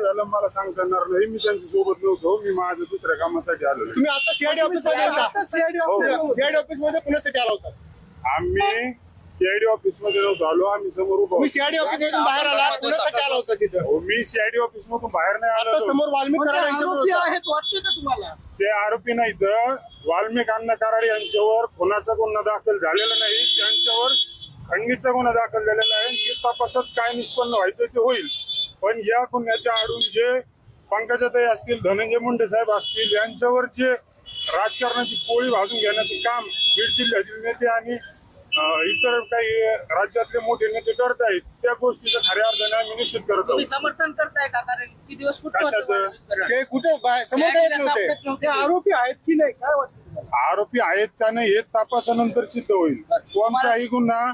काय झालं मला सांगता येणार नाही. मी त्यांच्यासोबत नव्हतो. मी माझ्या दुसऱ्या कामासाठी आलो तुम्ही आता सीआयडी ऑफिसमध्ये होता सीआयडी ऑफिसमध्ये पुण्यासाठी आला होता. आम्ही सीआयडी ऑफिसमध्ये नव्हतो. आलो. आम्ही समोर उभा तुम्ही होतो. सीआयडी ऑफिस मधून बाहेर आला. पुण्यासाठी आला होता तिथं. हो, मी सीआयडी ऑफिस मधून बाहेर नाही आता आलो समोर वाल्मिक कराड यांच्याकडे आरोपी होता. आहेत वाटते का तुम्हाला? ते आरोपी नाही तर वाल्मिक अण्णा कराड यांच्यावर खुनाचा गुन्हा दाखल झालेला नाही. त्यांच्यावर खंडणीचा गुन्हा दाखल झालेला आहे. ते तपासात काय निष्पन्न व्हायचं ते होईल. पण या गुन्ह्याच्या आडून जे पंकजाताई असतील धनंजय मुंडे साहेब असतील यांच्यावर जे राजकारणाची पोळी भाजून घेण्याचे काम बीड जिल्ह्यातील नेते आणि इतर काही राज्यातले मोठे नेते करत आहेत त्या गोष्टीचा खऱ्या अर्थाने आम्ही निश्चित करत तुम्ही आहोत समर्थन करताय का? कारण किती दिवस कुठं होते कशाचं? वाल्मिक ते कुठे? बाहेर- समोर काय येत नव्हते. ते आरोपी आहेत की नाही? काय वाटतं? आरोपी आहेत का नाही हे तपासानंतर सिद्ध होईल. कोणताही गुन्हा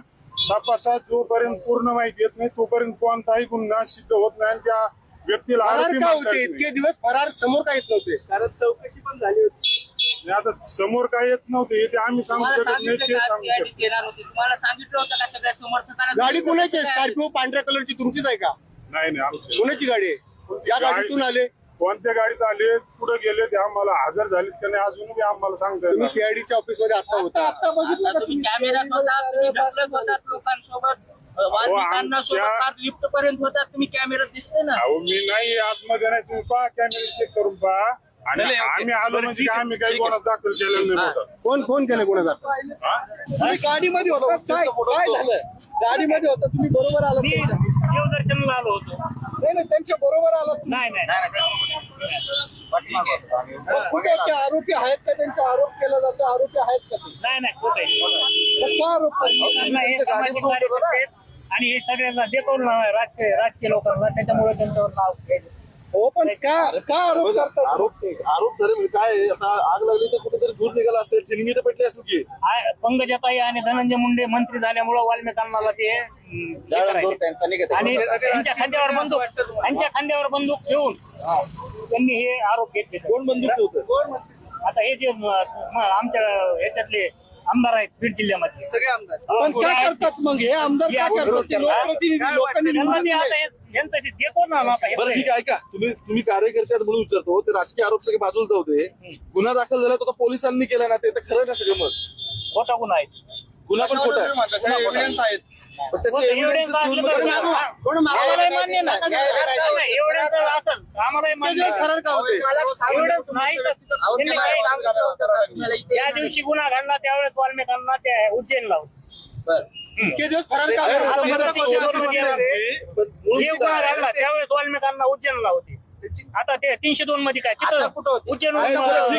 तपासात जोपर्यंत पूर्ण माहिती येत नाही तोपर्यंत कोणताही गुन्हा सिद्ध होत नाही आणि त्या व्यक्तीला फरार आरोपी का म्हणता होते? येत इतके दिवस फरार समोर काय येत नव्हते? कारण चौकशी पण झाली होती. नाही. आता समोर काय येत नव्हते हे ते आम्ही सांगू तुम्हाला शकत नाही सांगितलं ते का? सांगू सीआयडी शकतो देणार होते. तुम्हाला सांगितलं होतं का सगळ्या समर्थकांना? गाडी कोणाची आहे? स्कॉर्पिओ पांढऱ्या कलरची तुमचीच आहे का? नाही नाही आमचे. कोणाची गाडी आहे? ज्या गाडीतून आले? कोणत्या गाडीत आले कुठे गेले ते आम्हाला हजर झालेत का नाही अजून बी आम्हाला सांगता तुम्ही. सीआयडीच्या ऑफिसमध्ये आता होता आता बघितलं का तुम्ही तुम्ही ढकलत होतात लोकांसोबत वाल्मिकांना सोबत आमच्या- फार लिफ्ट पर्यंत होतात तुम्ही कॅमेऱ्यात दिसते ना अहो मी नाही आतमध्ये नाही तुम्ही पहा कॅमेरे चेक करून पहा आणि चले, ओके. आम्ही आलो बरं, म्हणजे ठीक काय आहे. आम्ही काही ठीक आहे. दाखल केलेला नाही मोठा कोण फोन केलं कोणाचा हा? तुम्ही गाडीमध्ये होता काय काय झालं गाडीमध्ये होता तुम्ही बरोबर आलात मी. देवदर्शनला आलो होतो नाही नाही त्यांच्या बरोबर आलात नाही नाही. कुठे ते? आरोपी आहेत का त्यांचा? आरोप केला जातो. आरोपी आहेत का ते? नाही नाही खोट. आहे मग का आरोप करतात? त्यांना हे सामाजिक कार्यकर्ते आहेत आणि हे सगळ्यांना देतो ना राजकीय राजकीय लोकांना त्याच्यामुळे त्यांच्यावर नाव घ्यायचं. हो पण का का आरोप करतात आरोप आरोप झाले म्हणजे काय आहे, आता आग लागली तर कुठेतरी दूर निघाला असेल ठिणगी तर पेटली असेल की. आ- पंकजाताई आणि धनंजय मुंडे मंत्री झाल्यामुळे वाल्मिकांना ते हे करायचे. आणि त्यांच्या खांद्यावर बंदूक त्यांच्या खांद्यावर बंदूक ठेवून त्यांनी हे आरोप घेतले. कोण बंदूक ठेवतं आता हे जे म- म- आमच्या ह्याच्यातले आमदार आहेत बीड जिल्ह्यामध्ये सगळे आमदार. पण का करतात मग? हे आमदार का करतात? ते लोकप्रतिनिधी लोकांनी त्यांना निवडून ते आता. हे- यांचं ते बरं ठीक आहे ऐका. तुम्ही तुम्ही कार्यकर्ते आहेत म्हणून विचारतो. ते राजकीय आरोप सगळे बाजूला जाऊ दे. गुन्हा दाखल झाला तो आता पोलिसांनी केला ना ते तर खरं ना सगळं मग खोटा गुन्हा आहे. गुन्हा पण खोटा आहे. गुन्हा खोटा आहे. पण त्याचे खोटं evidence evidence असलं घेऊन तर बघा. मागवा. कोण आम्हालाही मान्य नाही मागे नाही, एवढं तर असेल. आम्हालाही इतके मान्य दिवस आहे. फरार का होते? एवढंच नाही तर त्यांनी काही- त्या दिवशी गुन्हा घडला त्यावेळेस वाल्मिकांना त्या उज्जैनला होते. इतके दिवस फरार का होते त्यावेळेस वाल्मिकांना उज्जैनला होते आता ते तीनशे दोन मध्ये काय? तिथं उज्जैन होतं?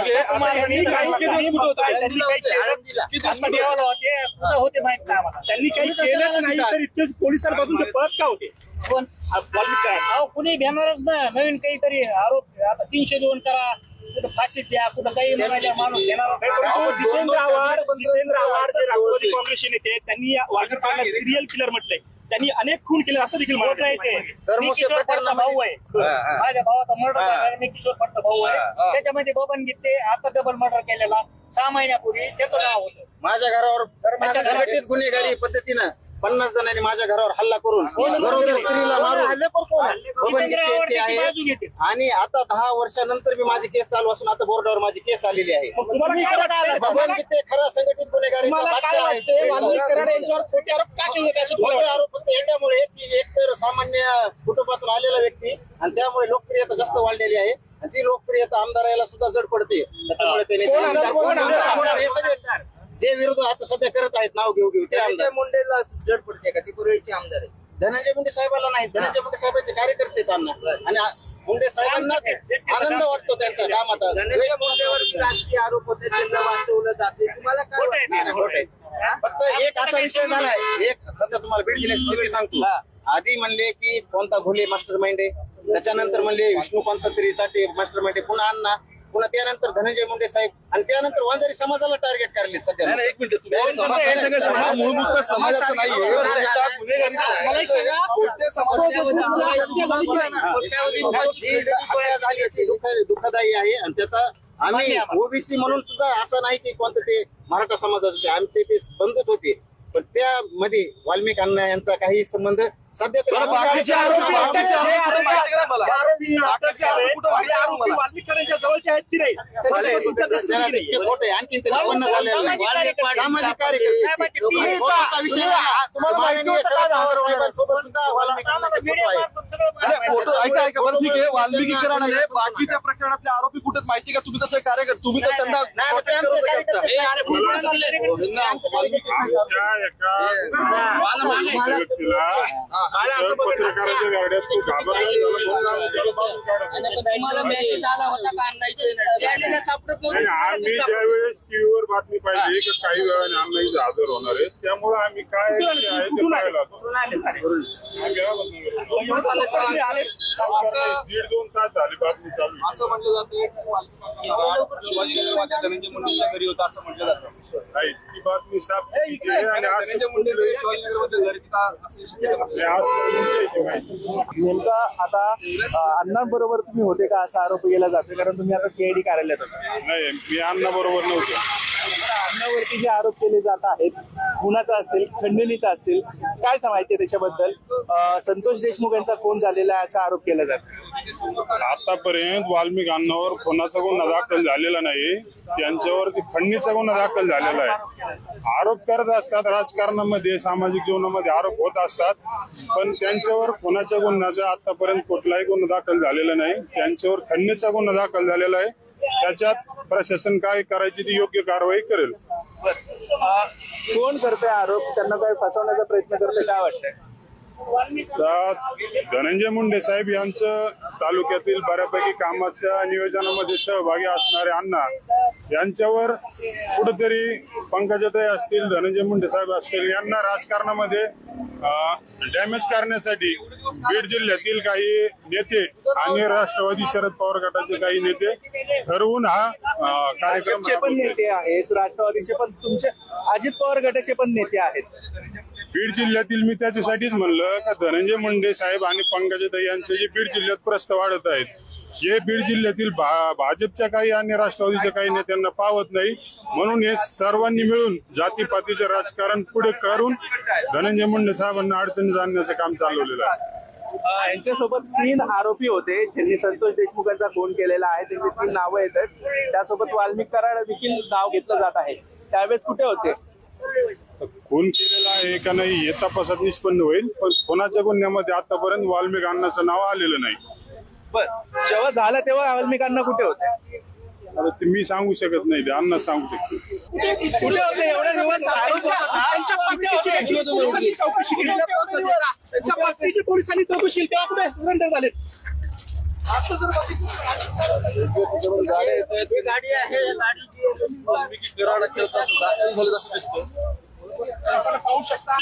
माहीत नाही आम्हाला. त्यांनी काही केलंच नाही तर इतकेच पोलिसांपासून ते पळत का होते? पण वाल्मिक. काय अहो कुणी घेणारच ना नवीन काहीतरी आरोप आता तीनशे दोन करा. कुठं फाशीत द्या कुठं काही म्हणायला माणूस घेणार जितेंद्र आव्हाड जितेंद्र आव्हाड जे राष्ट्रवादी काँग्रेसचे नेते आहेत, त्यांनी या वाल्मिकांना सिरियल किलर म्हटलंय. त्यांनी अनेक खून केले असं देखील खोटं आहे. ते. मी किशोर भाऊ आहे. माझ्या भावाचा मर्डर झाला मी किशोर फडचा भाऊ आहे. त्याच्यामध्ये बबन गीते आता डबल मर्डर केलेला. सहा महिन्यापूर्वी त्याचं नाव होतं. माझ्या घरावर माझ्या घरावर- संघटित गुन्हेगारी पद्धतीनं पन्नास जणांनी माझ्या घरावर हल्ला करून हो, गरोदर स्त्रीला मारून ते त्याची आहे. बाजू घेते. आणि आता दहा वर्षानंतर मी माझी केस चालू असून आता बोर्डावर माझी केस आलेली आहे. बबन गीते खरा संघटित खोटे आरोप फक्त एकामुळे. एक तर सामान्य कुटुंबातून आलेला व्यक्ती आणि त्यामुळे लोकप्रियता जास्त वाढलेली आहे. आणि ती लोकप्रियता आमदाराला सुद्धा जड पडते. त्याच्यामुळे त्याने जे विरोध आता सध्या करत आहेत नाव घेऊ घेऊ ते आमदार. मुंडेला जड पडते का? ती पूर्वीची आमदार आहे धनंजय मुंडे साहेबाला नाही धनंजय मुंडे साहेबांचे कार्यकर्ते आहेत त्यांना आणि आ- मुंडे साहेबांनाच आनंद वाटतो त्यांचा कामाचा. धनंजय मुंडेवर राजकीय आरोप होते त्यांना वाचवलं जाते. तुम्हाला काय वाटतं? खोटं आहे. हा? फक्त एक असा विषय झालाय. एक सध्या तुम्हाला बीड जिल्ह्याची स्थिती सांगतो. आधी म्हणले की कोणता घोले मास्टर माइंड आहे? त्याच्यानंतर म्हणले विष्णू कोणता तरी साठी मास्टर माइंड आहे. पुन्हा अण्णा. पुन्हा त्यानंतर धनंजय मुंडे साहेब आणि त्यानंतर वंजारी समाजाला टार्गेट करले सध्या नाही, नाही, एक मिनिट तुम्ही समाज हे सगळं समाज मूळ मुद्दा समाजाचा नाहीये मुद्दा गुन्हेगारीचा आहे. कोणत्या समाजाचा जी हत्या झाली ती दुःख- दुःखदायी आहे आणि त्याचा आम्ही. ओबीसी म्हणून सुद्धा असं नाही की कोणतं ते मराठा समाजात होते आमचे ते बंधूच होते पण त्यामध्ये वाल्मिक अण्णा यांचा काही संबंध सध्या तरी बरं, बाकीचे आरोपी बाकीचे आरोपी कुठे माहिती का मला? बाकीचे आरोपी कुठे माहिती का आरोपी मला? वाल्मिकांच्या जवळचे आहेत की नाही? त्यांच्यासोबत तुमच्या दृष्टीने जरा की नाही? ते खोटं आहे. आणखीन ते निष्पन्न झालेलं नाही. सामाजिक कार्यकर्ते साहेबांची खोटाचा विषय नाही. तुम्हाला माहिती माननीय होतं का शरद पवार गावावर साहेबांसोबत सुद्धा वाल्मिकांना ते फोटो आहे. अरे फोटो ऐका ऐका. बरं ठीक आहे. वाल्मिकीकरण आले बाकी त्या प्रकरणातले आरोपी कुठे आहेत माहिती का? तुम्ही तसं कार्यकर्ते? तुम्ही तर त्यांना नाही, नाही, ते contact आमचे करू शकता. कार्यकर्ते. अरे, बोलून चालले. आमच्या एका व्यक्तीला तर पत्रकाराच्या गाड्यात तुम्हाला मेसेज आला होता का सापडत आम्ही ज्यावेळेस टीव्हीवर बातमी पाहिली की काही वेळाने आम्ही हजर होणार आहे. त्यामुळे आम्ही काय दीड दोन तास झाली बातमी चालू. असं म्हटलं जातं. घरी होता असं म्हटलं जातं बातमी साफ चुकीची आहे आणि नेमका आता अण्णांबरोबर तुम्ही होते का असा आरोप केला जातो कारण तुम्ही आता सीआयडी कार्यालयात होता नाही मी अण्णा बरोबर नव्हतो अन्नावरती जे आरोप केले जात आहेत कुणाचा असतील खंडणीचा असतील काय माहिती आहे त्याच्याबद्दल? संतोष देशमुख यांचा कोण झालेला आहे असा आरोप केला जातो आतापर्यंत वाल्मिक अण्णावर खुनाचा गुन्हा दाखल झालेला नाही त्यांच्यावरती खंडणीचा गुन्हा दाखल झालेला आहे. आरोप करत असतात राजकारणामध्ये सामाजिक जीवनामध्ये आरोप होत असतात पण त्यांच्यावर खुनाच्या गुन्ह्याचा आतापर्यंत कुठलाही गुन्हा दाखल झालेला नाही. त्यांच्यावर खंडणीचा गुन्हा दाखल झालेला आहे. त्याच्यात प्रशासन काय करायची ती योग्य कारवाई करेल. कोण करतोय आरोप? त्यांना काय फसवण्याचा प्रयत्न करतोय? काय वाटतंय? धनंजय मुंडे साहेब यांचं तालुक्यातील बऱ्यापैकी कामाच्या नियोजनामध्ये सहभागी असणारे अण्णा यांच्यावर कुठेतरी पंकजाताई असतील धनंजय मुंडे साहेब असतील यांना राजकारणामध्ये डॅमेज करण्यासाठी बीड जिल्ह्यातील काही नेते आणि राष्ट्रवादी शरद पवार गटाचे काही नेते ठरवून हा कार्यक्रम पण नेते आहेत राष्ट्रवादीचे पण तुमचे अजित पवार गटाचे पण नेते आहेत. बीड जिल्ह्यातील मी त्याच्यासाठीच म्हणलं का धनंजय मुंडे साहेब आणि पंकजाताई यांचे जे बीड जिल्ह्यात प्रस्त वाढत आहेत हे बीड जिल्ह्यातील भा- भाजपच्या काही आणि राष्ट्रवादीच्या काही नेत्यांना पावत नाही. म्हणून हे सर्वांनी मिळून जातीपातीचे राजकारण पुढे करून धनंजय मुंडे साहेबांना अडचणी आणण्याचं काम चालवलेलं आहे. यांच्यासोबत तीन आरोपी होते. ज्यांनी संतोष देशमुखांचा फोन केलेला आहे. त्यांची तीन नावं येतात त्यासोबत वाल्मिक कराड देखील नाव घेतलं जात आहे. त्यावेळेस कुठे होते? खून केलेला आहे का नाही हे तपासात निष्पन्न होईल पण खुनाच्या गुन्ह्यामध्ये आतापर्यंत वाल्मिक अण्णाचं नाव आलेलं नाही. बर. जेव्हा झालं तेव्हा वाल्मिकांना कुठे होते? आता ते मी सांगू शकत नाही ते अण्णा सांगू शकतो कुठे होते? एवढ्या दिवस आरोप त्यांच्या पार्टीची पोलिसांनी चौकशी केली. त्यांच्या पार्टीची पोलिसांनी चौकशी केली. तेव्हा कुठे सरेंडर झाले? गाड्या येत आहेत गाडी आहे वाल्मिकी कराड दाखल झाले असं दिसतं आपण पाहू शकता.